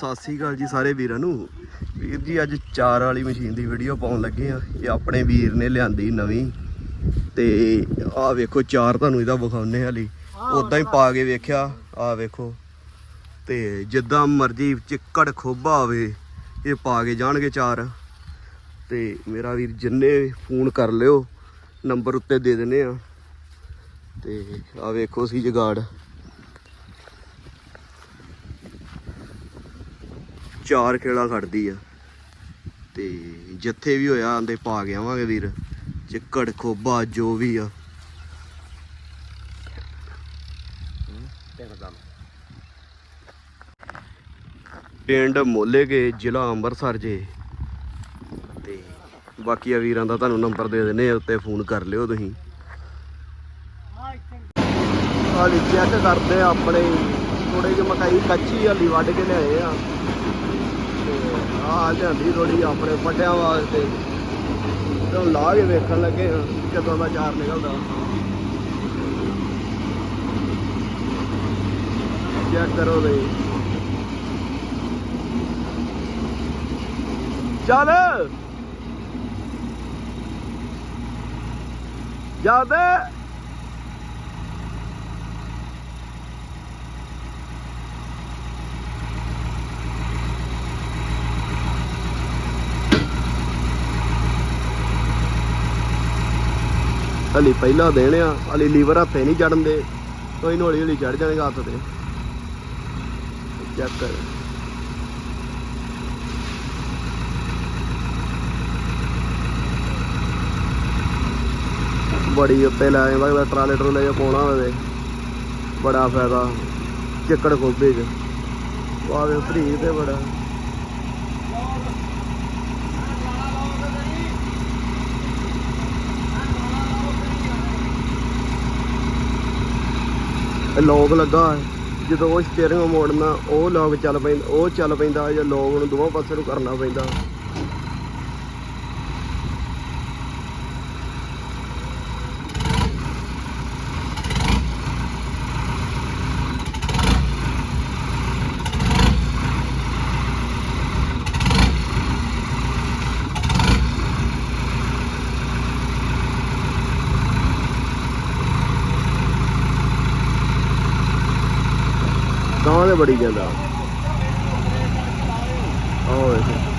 ਸਤਿ ਸ੍ਰੀ ਅਕਾਲ ਜੀ ਸਾਰੇ ਵੀਰਾਂ ਨੂੰ। ਵੀਰ ਜੀ, ਅੱਜ ਚਾਰ ਵਾਲੀ ਮਸ਼ੀਨ ਦੀ ਵੀਡੀਓ ਪਾਉਣ ਲੱਗੇ ਆ। ਇਹ ਆਪਣੇ ਵੀਰ ਨੇ ਲਿਆਂਦੀ ਨਵੀਂ। ਤੇ ਆਹ ਵੇਖੋ, ਚਾਰ ਤੁਹਾਨੂੰ ਇਹਦਾ ਵਿਖਾਉਨੇ ਹਾਲੀ। ਉਦਾਂ ਹੀ ਪਾ ਕੇ ਵੇਖਿਆ। ਆਹ ਵੇਖੋ। ਤੇ ਜਿੱਦਾਂ ਮਰਜ਼ੀ ਚਿੱਕੜ ਖੋਬਾ ਹੋਵੇ, ਇਹ ਪਾ ਕੇ ਜਾਣਗੇ ਚਾਰ। ਤੇ ਮੇਰਾ ਵੀਰ, ਜਿੰਨੇ ਫੋਨ ਕਰ ਲਿਓ, ਨੰਬਰ ਉੱਤੇ ਦੇ ਦਿੰਨੇ ਆ। ਤੇ ਆਹ ਵੇਖੋ ਸੀ ਜਗਾੜ। ਚਾਰ ਖੇੜਾ ਖੜਦੀ ਆ। ਤੇ ਜਿੱਥੇ ਵੀ ਹੋਇਆ, ਆਂਦੇ ਪਾ ਕੇ ਆਵਾਂਗੇ ਵੀਰ। ਚਿੱਕੜ ਖੋਬਾ ਜੋ ਵੀ ਆ। ਪਿੰਡ ਮੋਲੇ ਕੇ ਜ਼ਿਲ੍ਹਾ ਅੰਮ੍ਰਿਤਸਰ ਜੇ। ਤੇ ਬਾਕੀ ਆ ਵੀਰਾਂ ਦਾ ਤੁਹਾਨੂੰ ਨੰਬਰ ਦੇ ਦਿੰਨੇ ਆ, ਉੱਤੇ ਫੋਨ ਕਰ ਲਿਓ ਤੁਸੀਂ। ਹਾਲੀ ਚੈੱਕ ਕਰਦੇ ਆ ਆਪਣੇ ਥੋੜੇ ਜਿਹੇ ਮਕਾਈ ਕੱਚੀ ਹਾਲੀ ਵੱਢ ਕੇ ਲਿਆਏ ਆ। ਆ ਲਿਆਂਦੀ ਥੋੜੀ ਆਪਣੇ ਵੱਡਿਆਂ ਵਾਸਤੇ। ਤੇ ਲਾ ਕੇ ਵੇਖਣ ਲੱਗੇ ਆ ਕਿਦੋਂ ਦਾ ਚਾਰ ਨਿਕਲਦਾ। ਚੈੱਕ ਕਰੋ ਬਈ। ਚੱਲ। ਜਾਦੇ ਹਲੀ ਪਹਿਲਾ ਦੇਣ ਆ, ਹਲੀ ਲੀਵਰ ਹੱਥੇ ਨਹੀਂ ਚੜਨ ਦੇ ਕੋਈ ਹੌਲੀ ਹੌਲੀ ਚੜ ਜਾਣਗੇ ਹੱਥ ਤੇ। ਚੈੱਕ ਕਰ। ਬੜੀ ਉੱਤੇ ਲੈ ਜਾਂਦਾ ਟਰਾਲੇ ਟਰੂਲੇ ਜਿਹਾ ਪਾਉਣਾ ਹੋਵੇ ਬੜਾ ਫਾਇਦਾ, ਚਿੱਕੜ ਖੋਬੇ ਚ ਵਾਵੇ ਭਰੀ ਤੇ ਬੜਾ। ਲੋਕ ਲੱਗਾ ਹੈ ਜਦੋਂ ਉਹ ਸਟੀਅਰਿੰਗ ਮੋੜਨਾ, ਉਹ ਲੋਕ ਚੱਲ ਪੈਂਦਾ, ਉਹ ਚੱਲ ਪੈਂਦਾ ਜਾਂ ਲੋਕ ਨੂੰ ਦੋਵਾਂ ਪਾਸੇ ਨੂੰ ਕਰਨਾ ਪੈਂਦਾ ਗਾਂ ਦੇ ਬੜੀ ਜਾਂਦਾ ਆਹ